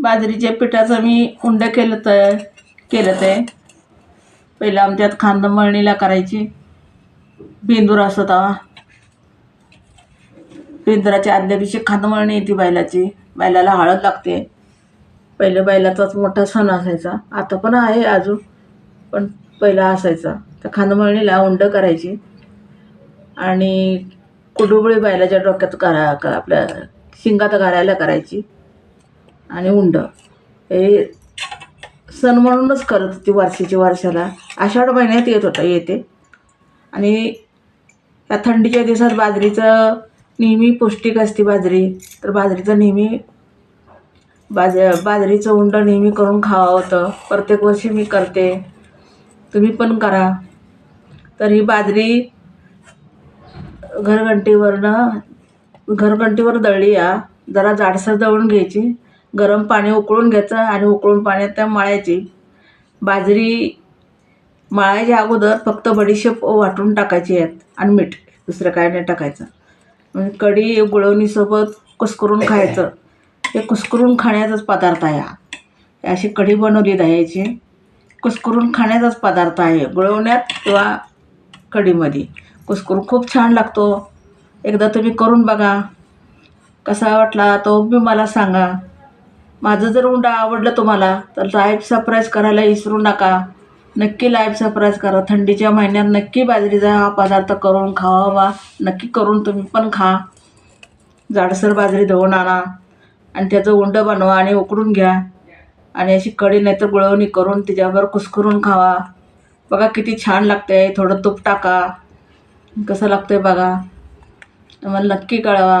बाजरीच्या पिठाचं मी उंड केलं तर केलं ते. पहिलं आमच्यात खांद मळणीला करायची. बेंदूर असतो तेव्हा बेंदुराच्या आदल्या दिवशी खांदमळणी येते बैलाची. बैलाला हळद लागते. पहिलं बैलाचाच मोठा सण असायचा. आता पण आहे अजून पण पहिला असायचा. त्या खांदमळणीला उंड करायची. आणि कुडुबळी बैलाच्या डोक्यात करा आपल्या शिंगात घालायला करायची. आणि उंड. हे सण म्हणूनच करत होती वर्षाची वर्षाला आषाढ महिन्यात येत होता येते. आणि या थंडीच्या दिवसात बाजरीचं नेहमी पौष्टिक असते बाजरी. तर बाजरीचं नेहमी बाज बाजरीचं उंड नेहमी करून खावं होतं. प्रत्येक वर्षी मी करते. तुम्ही पण करा. तर ही बाजरी घरघंटीवरनं घरघंटीवर दळली या. जरा जाडसर दळून घ्यायची. गरम पाणी उकळून घ्यायचं आणि उकळून पाण्यात त्या मळायची. बाजरी मळायच्या अगोदर फक्त बडीशेप वाटून टाकायची आहेत आणि मीठ दुसरं काय नाही टाकायचं. म्हणजे कढी गुळवणीसोबत कुस्करून खायचं. हे कुस्करून खाण्याचाच पदार्थ आहे हा. अशी कढी बनवली दह्याची कुस्करून खाण्याचाच पदार्थ आहे. गुळवण्यात किंवा कढीमध्ये. कुस्करून खूप छान लागतो. एकदा तुम्ही करून बघा. कसा वाटला तो बी मला सांगा. माझं जर उंडा आवडलं तुम्हाला तर लाईव्ह सरप्राईज करायला विसरू नका. नक्की लाईव्ह सरप्राईज करा. थंडीच्या महिन्यात नक्की बाजरीचा हा पदार्थ करून खावा नक्की करून तुम्ही पण खा. जाडसर बाजरी धुवून आणा आणि त्याचं उंडं बनवा आणि उकडून घ्या. आणि अशी कढी नाहीतर गुळवणी करून त्याच्यावर कुस्करून खावा. बघा किती छान लागते थोडं तूप टाका. कसं लागतं आहे बघा. मला नक्की कळवा.